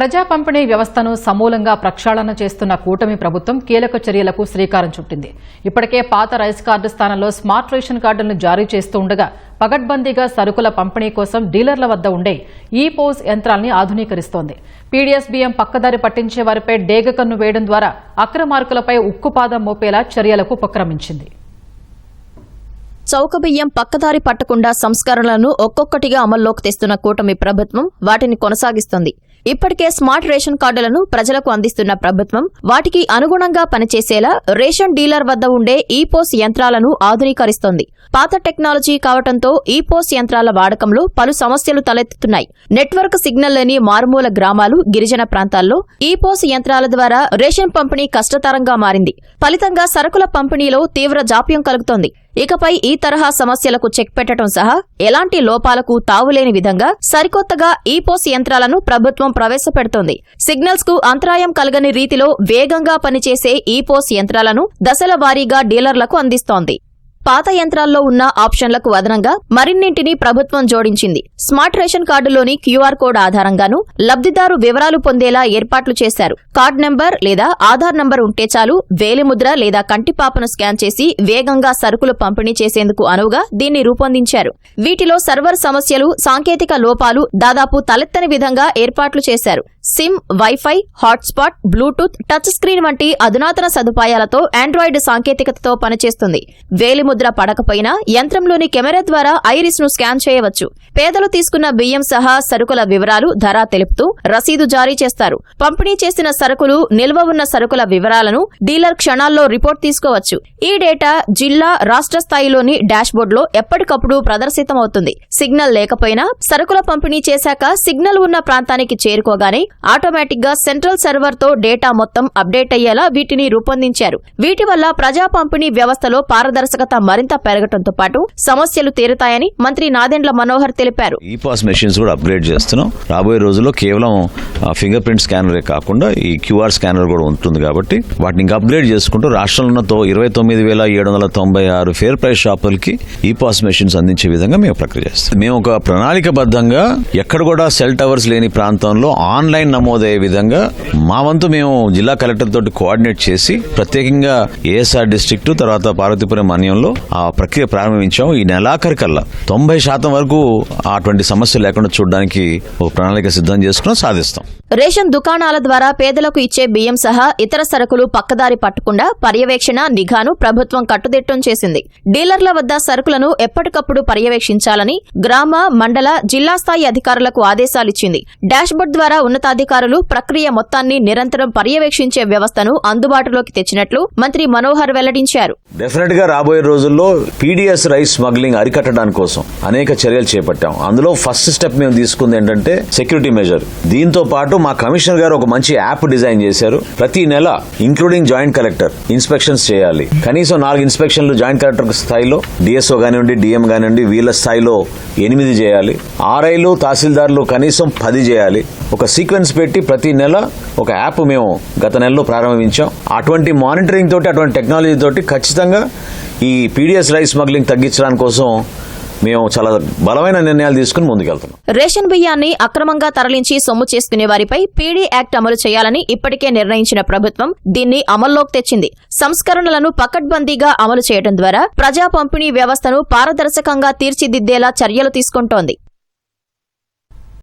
ప్రజా పంపిణీ వ్యవస్థను సమూలంగా ప్రక్షాళన చేస్తున్న కూటమి ప్రభుత్వం కీలక చర్యలకు శ్రీకారం చుట్టింది. ఇప్పటికే పాత రైస్ కార్డు స్థానంలో స్మార్ట్ రేషన్ కార్డులను జారీ చేస్తూ ఉండగా పగడ్బందీగా సరుకుల పంపిణీ కోసం డీలర్ల వద్ద ఉండే ఈ పోస్ యంత్రాల్ని ఆధునీకరిస్తోంది. పీడీఎస్ బియ్యం పక్కదారి పట్టించే వారిపై డేగ కన్ను వేయడం ద్వారా అక్రమార్కులపై ఉక్కుపాదం మోపేలా చర్యలకు ఉపక్రమించింది. చౌక బియ్యం పక్కదారి పట్టకుండా సంస్కరణలను ఒక్కొక్కటిగా అమల్లోకి తెస్తున్న కూటమి ప్రభుత్వం వాటిని కొనసాగిస్తోంది. ఇప్పటికే స్మార్ట్ రేషన్ కార్డులను ప్రజలకు అందిస్తున్న ప్రభుత్వం వాటికి అనుగుణంగా పనిచేసేలా రేషన్ డీలర్ వద్ద ఉండే ఈపోస్ యంత్రాలను ఆధునీకరిస్తోంది. పాత టెక్నాలజీ కావడంతో ఈపోస్ యంత్రాల వాడకంలో పలు సమస్యలు తలెత్తుతున్నాయి. నెట్వర్క్ సిగ్నల్ లేని మారుమూల గ్రామాలు గిరిజన ప్రాంతాల్లో ఈపోస్ యంత్రాల ద్వారా రేషన్ పంపిణీ కష్టతరంగా మారింది. ఫలితంగా సరుకుల పంపిణీలో తీవ్ర జాప్యం కలుగుతోంది. ఇకపై ఈ తరహా సమస్యలకు చెక్ పెట్టడం సహా ఎలాంటి లోపాలకు తావులేని విధంగా సరికొత్తగా ఈపోస్ యంత్రాలను ప్రభుత్వం ప్రవేశపెడుతోంది. సిగ్నల్స్కు అంతరాయం కలగని రీతిలో వేగంగా పనిచేసే ఈపోస్ యంత్రాలను దశల వారీగా డీలర్లకు అందిస్తోంది. పాత యంత్రాల్లో ఉన్న ఆప్షన్లకు అదనంగా మరిన్నింటిని ప్రభుత్వం జోడించింది. స్మార్ట్ రేషన్ కార్డులోని క్యూఆర్ కోడ్ ఆధారంగాను లబ్దిదారు వివరాలు పొందేలా ఏర్పాట్లు చేశారు. కార్డ్ నెంబర్ లేదా ఆధార్ నంబర్ ఉంటే చాలు వేలిముద్ర లేదా కంటిపాపను స్కాన్ చేసి వేగంగా సరుకులు పంపిణీ చేసేందుకు అనువుగా దీన్ని రూపొందించారు. వీటిలో సర్వర్ సమస్యలు సాంకేతిక లోపాలు దాదాపు తలెత్తని విధంగా ఏర్పాట్లు చేశారు. SIM wifi hotspot Bluetooth touch screen వంటి అధునాతన సదుపాయాలతో ఆండ్రాయిడ్ సాంకేతికతతో పనిచేస్తుంది. వేలిముద్ర పడకపోయినా యంత్రంలోని కెమెరా ద్వారా ఐరిస్ను స్కాన్ చేయవచ్చు. పేదలు తీసుకున్న బియ్యం సహా సరుకుల వివరాలు ధర తెలుపుతూ రసీదు జారీ చేస్తారు. పంపిణీ చేసిన సరుకులు నిల్వ ఉన్న సరుకుల వివరాలను డీలర్ క్షణాల్లో రిపోర్ట్ తీసుకోవచ్చు. ఈ డేటా జిల్లా రాష్ట్ర స్థాయిలోని డాష్బోర్డ్లో ఎప్పటికప్పుడు ప్రదర్శితమవుతుంది. సిగ్నల్ లేకపోయినా సరుకుల పంపిణీ చేశాక సిగ్నల్ ఉన్న ప్రాంతానికి చేరుకోగానే ఆటోమేటిక్గా సెంట్రల్ సర్వర్తో డేటా మొత్తం అప్డేట్ అయ్యేలా వీటిని రూపొందించారు. వీటి వల్ల ప్రజా పంపిణీ వ్యవస్థలో పారదర్శకత మరింత పెరగడంతో పాటు సమస్యలు తీరుతాయని మంత్రి నాదెండ్ల మనోహర్ తెలిపారు. ఈ పాస్ మెషిన్స్ కూడా అప్గ్రేడ్ చేస్తున్నాం. రాబోయే రోజుల్లో కేవలం ఫింగర్ ప్రింట్ స్కానరే కాకుండా ఈ క్యూఆర్ స్కానర్ కూడా ఉంటుంది కాబట్టి వాటిని ఇంకా అప్గ్రేడ్ చేసుకుంటూ రాష్ట్రంలో ఉన్న ఇరవై తొమ్మిది వేల ఏడు వందల తొంభై ఆరు ఫేర్ ప్రైస్ షాపులకి ఈ పాస్ మెషిన్స్ అందించే విధంగా మేము ప్రక్రియ చేస్తాం. మేము ఒక ప్రణాళికబద్ధంగా ఎక్కడ కూడా సెల్ టవర్స్ లేని ప్రాంతంలో ఆన్లైన్ నమోదయ్యే విధంగా మా వంతు మేము జిల్లా కలెక్టర్ తోటి కోఆర్డినేట్ చేసి ప్రత్యేకంగా ఏఎస్ఆర్ డిస్టిక్ట్ తర్వాత పార్వతీపురం మన్యంలో ఆ ప్రక్రియ ప్రారంభించాము. ఈ నెలాఖరికల్లా తొంభై శాతం వరకు అటువంటి సమస్య లేకుండా చూడడానికి ఒక ప్రణాళిక సిద్ధం చేసుకుని సాధిస్తాం. రేషన్ దుకాణాల ద్వారా పేదలకు ఇచ్చే బియ్యం సహా ఇతర సరుకులు పక్కదారి పట్టకుండా పర్యవేక్షణ నిఘాను ప్రభుత్వం కట్టుదిట్టం చేసింది. డీలర్ల వద్ద సరుకులను ఎప్పటికప్పుడు పర్యవేక్షించాలని గ్రామ మండల జిల్లా స్థాయి అధికారులకు ఆదేశాలిచ్చింది. డాష్బోర్డ్ ద్వారా ఉన్నతాధికారులు ప్రక్రియ మొత్తాన్ని నిరంతరం పర్యవేక్షించే వ్యవస్థను అందుబాటులోకి తెచ్చినట్లు మంత్రి మనోహర్ వెల్లడించారు. డెఫినెట్గా రాబోయే రోజుల్లో పీడిఎస్ రైస్ స్మగ్లింగ్ అరికట్టడానికి కోసం అనేక చర్యలు చేపట్టాం. అందులో ఫస్ట్ స్టెప్ మేము తీసుకుంది ఏంటంటే సెక్యూరిటీ మెజర్. దీంతో పాటు మా కమిషనర్ గారు ఒక మంచి యాప్ డిజైన్ చేశారు. ప్రతి నెల ఇంక్లూడింగ్ జాయింట్ కలెక్టర్ ఇన్స్పెక్షన్స్ చేయాలి. కనీసం నాలుగు ఇన్స్పెక్షన్లు జాయింట్ కలెక్టర్ స్థాయిలో డిఎస్ఓ కానివ్వండి డిఎం కానివ్వండి వీళ్ళ స్థాయిలో ఎనిమిది చేయాలి. ఆర్ఐలు తహసీల్దార్లు కనీసం పది చేయాలి. ఒక సీక్వెన్స్ పెట్టి ప్రతి నెల ఒక యాప్ మేము గత నెలలో ప్రారంభించాం. అటువంటి మానిటరింగ్ తోటి అటువంటి టెక్నాలజీ తోటి ఖచ్చితంగా ఈ పీడిఎస్ రైస్ స్మగ్లింగ్ తగ్గించడానికి కోసం మేము చాలా బలమైన నిర్ణయాలు తీసుకుని ముందుకెళ్తున్నాం. రేషన్ బియ్యాన్ని అక్రమంగా తరలించి సొమ్ము చేసుకునే వారిపై పీడీ యాక్ట్ అమలు చేయాలని ఇప్పటికే నిర్ణయించిన ప్రభుత్వం దీన్ని అమల్లోకి తెచ్చింది. సంస్కరణలను పకడ్బందీగా అమలు చేయడం ద్వారా ప్రజా పంపిణీ వ్యవస్థను పారదర్శకంగా తీర్చిదిద్దేలా చర్యలు తీసుకుంటోంది.